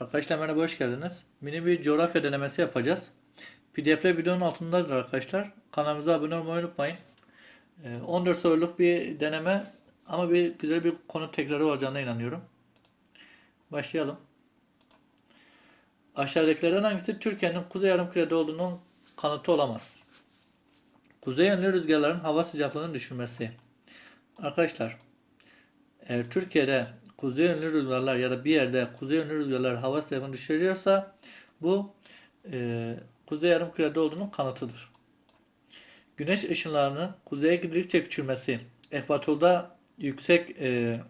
Arkadaşlar merhaba hoş geldiniz. Mini bir coğrafya denemesi yapacağız. PDF'ler videonun altındadır arkadaşlar. Kanalımıza abone olmayı unutmayın. Ee, 14 soruluk bir deneme ama bir güzel bir konu tekrarı olacağına inanıyorum. Başlayalım. Aşağıdakilerden hangisi Türkiye'nin kuzey yarımkürede olduğunun kanıtı olamaz? Kuzey yönlü rüzgarların hava sıcaklığını düşürmesi. Arkadaşlar eğer Türkiye'de kuzey yönlü rüzgarlar ya da bir yerde kuzey yönlü rüzgarlar hava sıcaklığını düşürüyorsa bu e, kuzey yarımkürede olduğunun kanıtıdır. Güneş ışınlarının kuzeye gidildikçe küçülmesi. Ekvatorda yüksek e,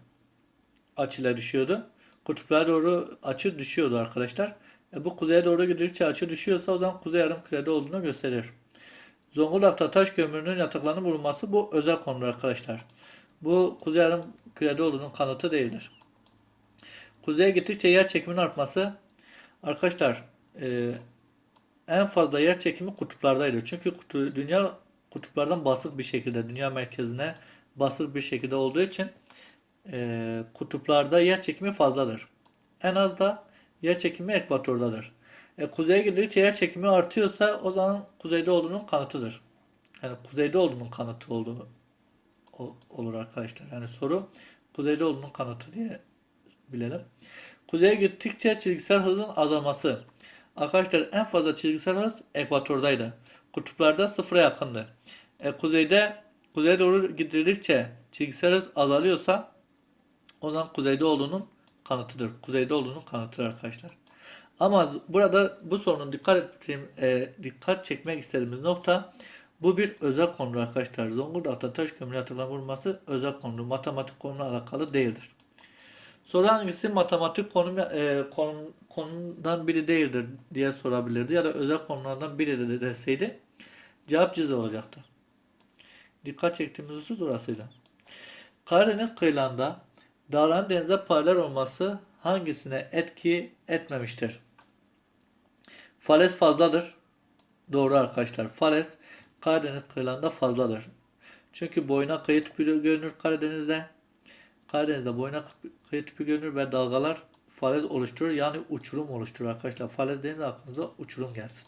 açıyla düşüyordu. Kutuplara doğru açı düşüyordu arkadaşlar. E, bu kuzeye doğru gidildikçe açı düşüyorsa o zaman kuzey yarımkürede olduğunu gösterir. Zonguldak'ta taş kömürünün yataklarının bulunması bu özel konudur arkadaşlar. Bu kuzey yarım kürede olduğunun kanıtı değildir. Kuzeye gittikçe yer çekiminin artması arkadaşlar e, en fazla yer çekimi kutuplardaydı. Çünkü kutu, dünya kutuplardan basık bir şekilde dünya merkezine basık bir şekilde olduğu için e, kutuplarda yer çekimi fazladır. En az da yer çekimi ekvatordadır. E, kuzeye gidildikçe yer çekimi artıyorsa o zaman kuzeyde olduğunun kanıtıdır. Yani kuzeyde olduğunun kanıtı olduğu ol- olur arkadaşlar. Yani soru kuzeyde olduğunun kanıtı diye bilelim. Kuzeye gittikçe çizgisel hızın azalması. Arkadaşlar en fazla çizgisel hız ekvatordaydı. Kutuplarda sıfıra yakındı. E, kuzeyde kuzeye doğru gidildikçe çizgisel hız azalıyorsa o zaman kuzeyde olduğunun kanıtıdır. Kuzeyde olduğunun kanıtıdır arkadaşlar. Ama burada bu sorunun dikkat ettiğim, e, dikkat çekmek istediğimiz nokta bu bir özel konu arkadaşlar. Zonguldak'ta taş kömürü yataklarına vurulması özel konu. Matematik konuyla alakalı değildir. Soru hangisi matematik konu, e, konu, konudan biri değildir diye sorabilirdi ya da özel konulardan biri de deseydi cevap cizli olacaktı. Dikkat çektiğimiz husus orasıydı. Karadeniz kıyılarında dağların denize paralel olması hangisine etki etmemiştir? Falez fazladır. Doğru arkadaşlar. Falez Karadeniz kıyılarında fazladır. Çünkü boyuna kıyı tüpü görünür Karadeniz'de. Karadeniz'de boyuna kıyı tüpü görünür ve dalgalar falez oluşturur. Yani uçurum oluşturur arkadaşlar. Falez deyince aklınıza uçurum gelsin.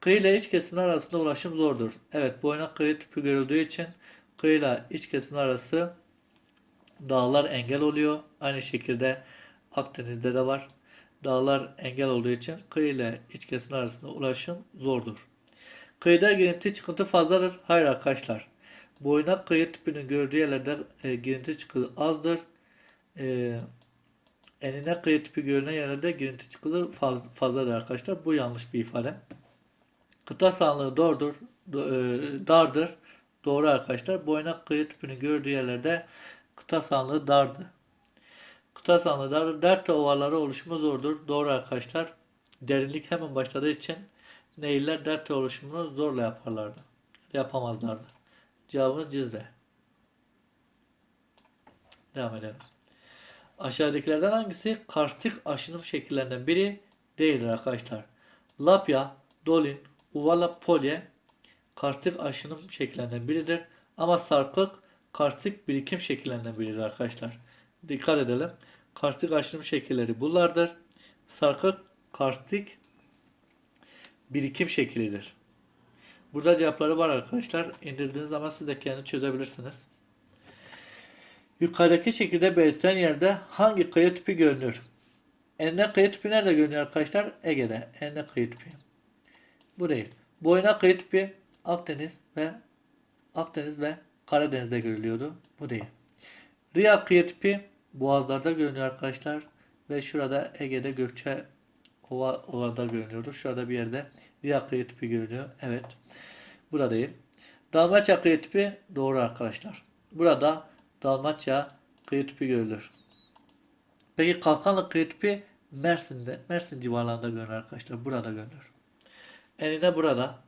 Kıyı ile iç kesimler arasında ulaşım zordur. Evet boyuna kıyı tüpü görüldüğü için kıyıyla iç kesimler arası dağlar engel oluyor. Aynı şekilde Akdeniz'de de var. Dağlar engel olduğu için kıyı ile iç kesimler arasında ulaşım zordur. Kıyıda girinti çıkıntı fazladır. Hayır arkadaşlar. Boyuna kıyı tüpünün gördüğü yerlerde e, girinti çıkıntı azdır. E, enine kıyı tüpü görünen yerlerde girinti çıkıntı faz, fazladır arkadaşlar. Bu yanlış bir ifade. Kıta sahanlığı doğrudur, do- e, dardır. Doğru arkadaşlar. Boyuna kıyı tüpünün gördüğü yerlerde kıta sahanlığı dardı. Kıta sahanlığı dardır. Delta ovaları oluşumu zordur. Doğru arkadaşlar. Derinlik hemen başladığı için Nehirler delta oluşumunu zorla yaparlardı. Yapamazlardı. Cevabımız Cizre. Devam edelim. Aşağıdakilerden hangisi karstik aşınım şekillerinden biri değildir arkadaşlar? Lapya, Dolin, Uvala, Polye karstik aşınım şekillerinden biridir. Ama sarkık karstik birikim şekillerinden biridir arkadaşlar. Dikkat edelim. Karstik aşınım şekilleri bunlardır. Sarkık karstik birikim şeklidir. Burada cevapları var arkadaşlar. İndirdiğiniz zaman siz de kendi çözebilirsiniz. Yukarıdaki şekilde belirtilen yerde hangi kıyı tipi görünür? Enine kıyı tipi nerede görünüyor arkadaşlar? Ege'de. Enine kıyı tipi. Bu değil. Boyuna kıyı tipi Akdeniz ve Akdeniz ve Karadeniz'de görülüyordu. Bu değil. Riya kıyı tipi Boğazlarda görünüyor arkadaşlar. Ve şurada Ege'de Gökçe Ova, ovada görünüyordu. Şurada bir yerde Riya kıyı tipi görünüyor. Evet. Burada değil. Dalmaçya kıyı tipi doğru arkadaşlar. Burada Dalmaçya kıyı tipi görülür. Peki Kalkanlı kıyı tipi Mersin'de, Mersin civarlarında görünür arkadaşlar. Burada görünür. Enine burada.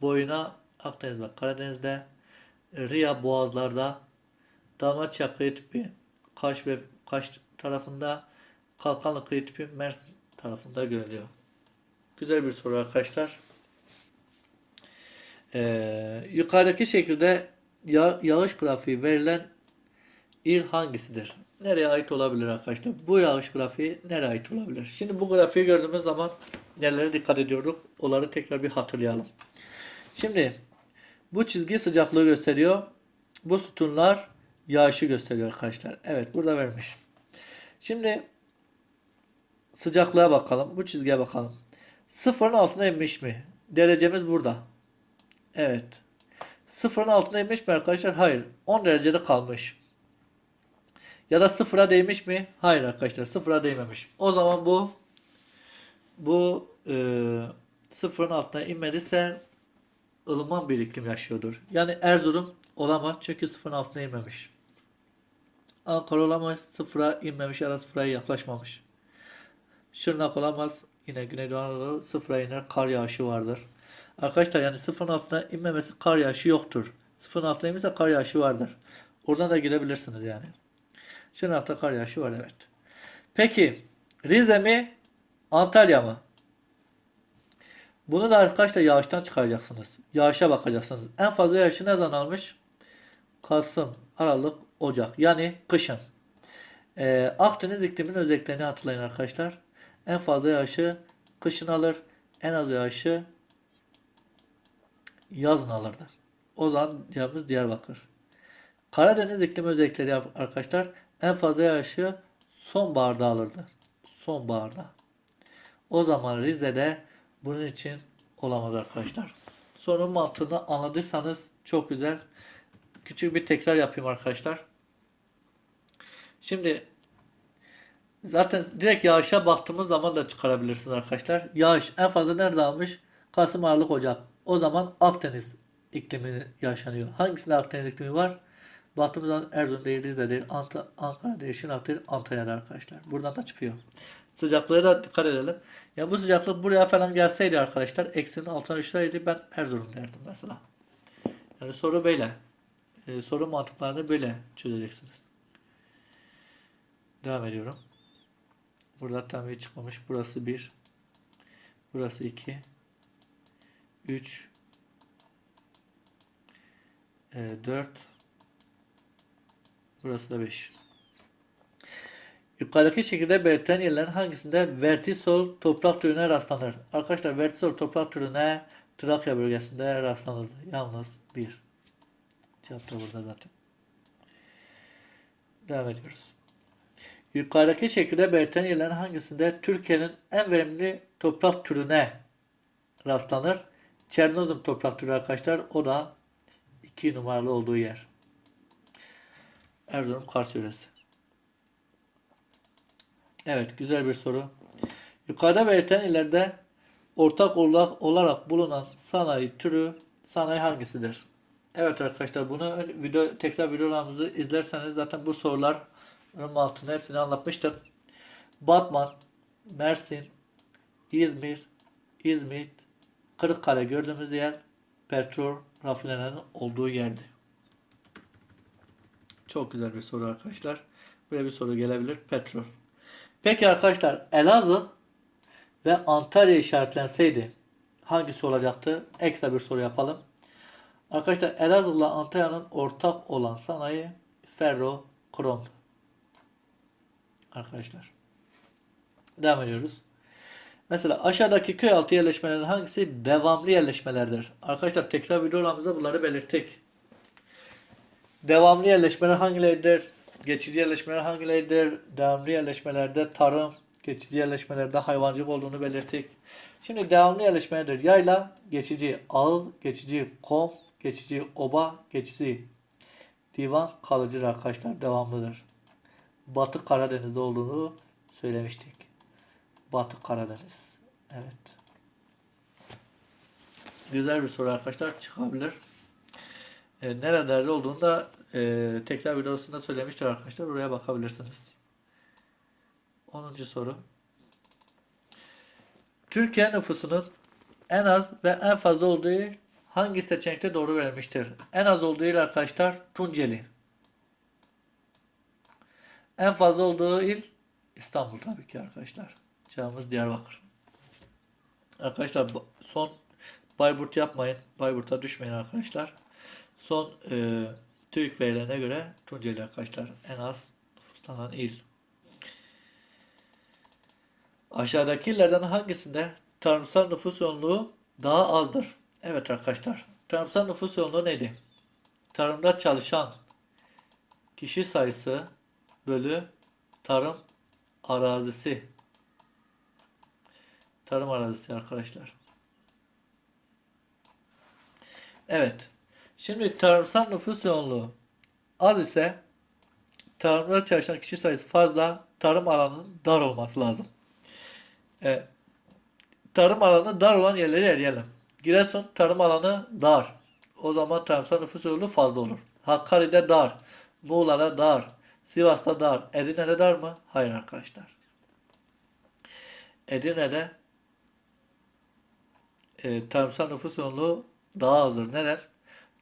Boyuna Akdeniz ve Karadeniz'de. Riya boğazlarda. Dalmaçya kıyı tipi Kaş ve Kaş tarafında. Kalkanlı kıyı tipi Mersin tarafında görülüyor. Güzel bir soru arkadaşlar. Ee, yukarıdaki şekilde ya, yağış grafiği verilen il hangisidir? Nereye ait olabilir arkadaşlar? Bu yağış grafiği nereye ait olabilir? Şimdi bu grafiği gördüğümüz zaman nelere dikkat ediyorduk? Onları tekrar bir hatırlayalım. Şimdi bu çizgi sıcaklığı gösteriyor. Bu sütunlar yağışı gösteriyor arkadaşlar. Evet burada vermiş. Şimdi sıcaklığa bakalım. Bu çizgiye bakalım. Sıfırın altına inmiş mi? Derecemiz burada. Evet. Sıfırın altına inmiş mi arkadaşlar? Hayır. 10 derecede kalmış. Ya da sıfıra değmiş mi? Hayır arkadaşlar. Sıfıra değmemiş. O zaman bu bu e, sıfırın altına inmediyse ılıman bir iklim yaşıyordur. Yani Erzurum olamaz çünkü sıfırın altına inmemiş. Ankara olamaz sıfıra inmemiş ya da sıfıra yaklaşmamış. Şırnak olamaz. Yine Güneydoğu Anadolu sıfıra iner kar yağışı vardır. Arkadaşlar yani sıfırın altına inmemesi kar yağışı yoktur. Sıfırın altına inmişse kar yağışı vardır. Oradan da girebilirsiniz yani. Şırnak'ta kar yağışı var evet. Peki Rize mi Antalya mı? Bunu da arkadaşlar yağıştan çıkaracaksınız. Yağışa bakacaksınız. En fazla yağışı ne zaman almış? Kasım, Aralık, Ocak. Yani kışın. Ee, Akdeniz ikliminin özelliklerini hatırlayın arkadaşlar. En fazla yağışı kışın alır. En az yağışı yazın alırdı. O zaman cevabımız Diyarbakır. Karadeniz iklim özellikleri arkadaşlar en fazla yağışı sonbaharda alırdı. Sonbaharda. O zaman Rize'de bunun için olamaz arkadaşlar. Sorunun mantığını anladıysanız çok güzel. Küçük bir tekrar yapayım arkadaşlar. Şimdi zaten direkt yağışa baktığımız zaman da çıkarabilirsiniz arkadaşlar. Yağış en fazla nerede almış? Kasım, Aralık, Ocak. O zaman Akdeniz iklimi yaşanıyor. Hangisinde Akdeniz iklimi var? Baktığımız zaman Erzurum değil, Rize değil, Ankara değil, Şırnak değil, Antalya'da arkadaşlar. Buradan da çıkıyor. Sıcaklığa da dikkat edelim. Ya bu sıcaklık buraya falan gelseydi arkadaşlar eksinin altına düşseydi ben Erzurum derdim mesela. Yani soru böyle. Ee, soru mantıklarını böyle çözeceksiniz. Devam ediyorum. Burada tam bir çıkmamış. Burası 1. Burası 2. 3. 4. Burası da 5. Yukarıdaki şekilde belirtilen yerlerin hangisinde vertisol toprak türüne rastlanır? Arkadaşlar vertisol toprak türüne Trakya bölgesinde rastlanır. Yalnız bir. Cevap da burada zaten. Devam ediyoruz. Yukarıdaki şekilde belirtilen yerlerin hangisinde Türkiye'nin en verimli toprak türüne rastlanır? Çernozem toprak türü arkadaşlar. O da 2 numaralı olduğu yer. Erzurum Kars yöresi. Evet, güzel bir soru. Yukarıda belirtilen illerde ortak olarak, olarak bulunan sanayi türü sanayi hangisidir? Evet arkadaşlar bunu video tekrar videolarımızı izlerseniz zaten bu soruların altında hepsini anlatmıştık. Batman, Mersin, İzmir, İzmit, Kırıkkale gördüğümüz yer petrol rafinerinin olduğu yerdi. Çok güzel bir soru arkadaşlar. Böyle bir soru gelebilir. Petrol. Peki arkadaşlar Elazığ ve Antalya işaretlenseydi hangisi olacaktı? Ekstra bir soru yapalım. Arkadaşlar Elazığ ile Antalya'nın ortak olan sanayi ferro krom. Arkadaşlar. Devam ediyoruz. Mesela aşağıdaki köy altı yerleşmelerin hangisi devamlı yerleşmelerdir? Arkadaşlar tekrar videolarımızda bunları belirttik. Devamlı yerleşmeler hangileridir? Geçici yerleşmeler hangileridir? Devamlı yerleşmelerde tarım, geçici yerleşmelerde hayvancılık olduğunu belirttik. Şimdi devamlı yerleşmelerdir. Yayla, geçici ağıl, geçici kom, geçici oba, geçici divan kalıcıdır arkadaşlar. Devamlıdır. Batı Karadeniz'de olduğunu söylemiştik. Batı Karadeniz. Evet. Güzel bir soru arkadaşlar. Çıkabilir. E, nerelerde olduğunu da e, tekrar videosunda söylemiştir arkadaşlar. Oraya bakabilirsiniz. 10. soru. Türkiye nüfusunun en az ve en fazla olduğu hangi seçenekte doğru verilmiştir? En az olduğu arkadaşlar Tunceli. En fazla olduğu il İstanbul tabii ki arkadaşlar. Cevabımız Diyarbakır. Arkadaşlar son Bayburt yapmayın. Bayburt'a düşmeyin arkadaşlar. Son e, TÜİK verilerine göre Tunceli arkadaşlar en az nüfuslanan il. Aşağıdaki illerden hangisinde tarımsal nüfus yoğunluğu daha azdır? Evet arkadaşlar. Tarımsal nüfus yoğunluğu neydi? Tarımda çalışan kişi sayısı bölü tarım arazisi. Tarım arazisi arkadaşlar. Evet. Şimdi tarımsal nüfus yoğunluğu az ise tarımda çalışan kişi sayısı fazla, tarım alanının dar olması lazım. Evet. Tarım alanı dar olan yerleri eleyelim. Giresun tarım alanı dar. O zaman tarımsal nüfus yoğunluğu fazla olur. Hakkari'de dar. Muğla'da dar. Sivas'ta dar. Edirne'de dar mı? Hayır arkadaşlar. Edirne'de e, tarımsal nüfus yoğunluğu daha azdır. Neden?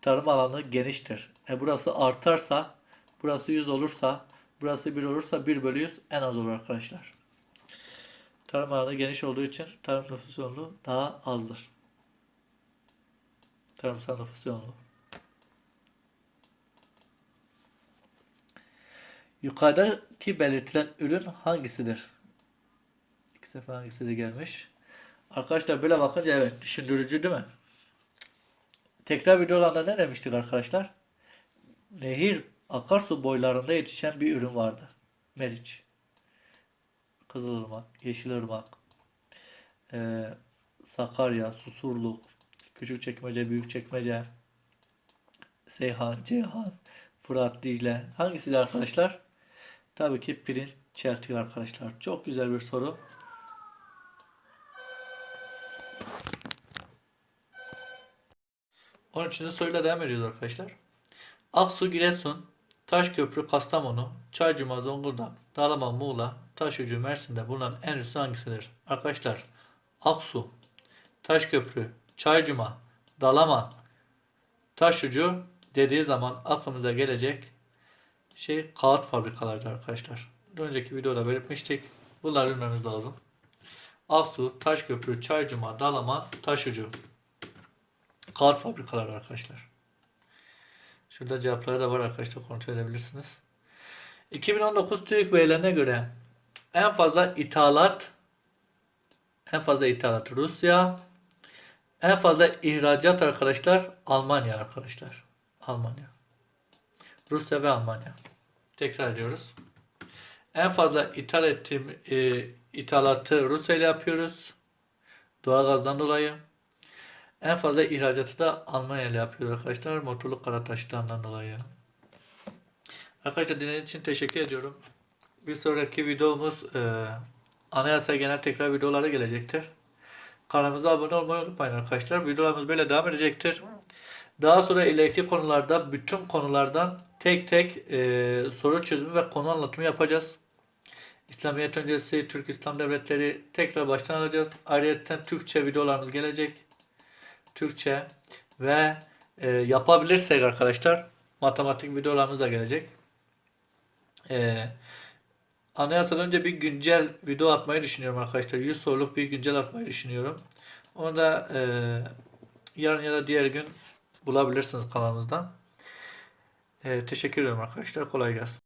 Tarım alanı geniştir. E burası artarsa, burası 100 olursa, burası 1 olursa 1 bölü 100 en az olur arkadaşlar. Tarım alanı geniş olduğu için tarım nüfus yoğunluğu daha azdır. Tarımsal nüfus yoğunluğu. Yukarıdaki belirtilen ürün hangisidir? İki sefer hangisi de gelmiş. Arkadaşlar böyle bakınca evet düşündürücü değil mi? Tekrar videolarda ne demiştik arkadaşlar? Nehir akarsu boylarında yetişen bir ürün vardı. Meriç. Kızılırmak, Yeşilırmak, eee Sakarya, Susurluk, Küçükçekmece, Büyükçekmece, Seyhan, Ceyhan, Fırat, Dicle. Hangisiydi arkadaşlar? Tabii ki Pirin Çeltik arkadaşlar. Çok güzel bir soru. Onun için de soruyla devam ediyoruz arkadaşlar. Aksu, Giresun, Taşköprü, Kastamonu, Çaycuma, Zonguldak, Dalaman, Muğla, Taşucu, Mersin'de bulunan en üstü hangisidir? Arkadaşlar Aksu, Taşköprü, Çaycuma, Dalaman, Taşucu dediği zaman aklımıza gelecek şey kağıt fabrikalarıdır arkadaşlar. Önceki videoda belirtmiştik. Bunları bilmemiz lazım. Aksu, Taşköprü, Çaycuma, Dalaman, Taşucu. Kağıt fabrikaları arkadaşlar. Şurada cevapları da var arkadaşlar kontrol edebilirsiniz. 2019 TÜİK verilerine göre en fazla ithalat en fazla ithalat Rusya en fazla ihracat arkadaşlar Almanya arkadaşlar. Almanya. Rusya ve Almanya. Tekrar ediyoruz. En fazla ithal ettiğim e, ithalatı Rusya ile yapıyoruz. Doğalgazdan dolayı. En fazla ihracatı da Almanya ile yapıyor arkadaşlar. Motorlu kara taşıtlarından dolayı. Arkadaşlar dinlediğiniz için teşekkür ediyorum. Bir sonraki videomuz e, anayasa genel tekrar videoları gelecektir. Kanalımıza abone olmayı unutmayın arkadaşlar. Videolarımız böyle devam edecektir. Daha sonra ileriki konularda bütün konulardan tek tek e, soru çözümü ve konu anlatımı yapacağız. İslamiyet öncesi Türk İslam devletleri tekrar baştan alacağız. Ayrıca Türkçe videolarımız gelecek. Türkçe ve e, yapabilirsek arkadaşlar matematik videolarımız da gelecek. E, anayasadan önce bir güncel video atmayı düşünüyorum arkadaşlar. 100 soruluk bir güncel atmayı düşünüyorum. Onu da e, yarın ya da diğer gün bulabilirsiniz kanalımızdan. E, teşekkür ederim arkadaşlar. Kolay gelsin.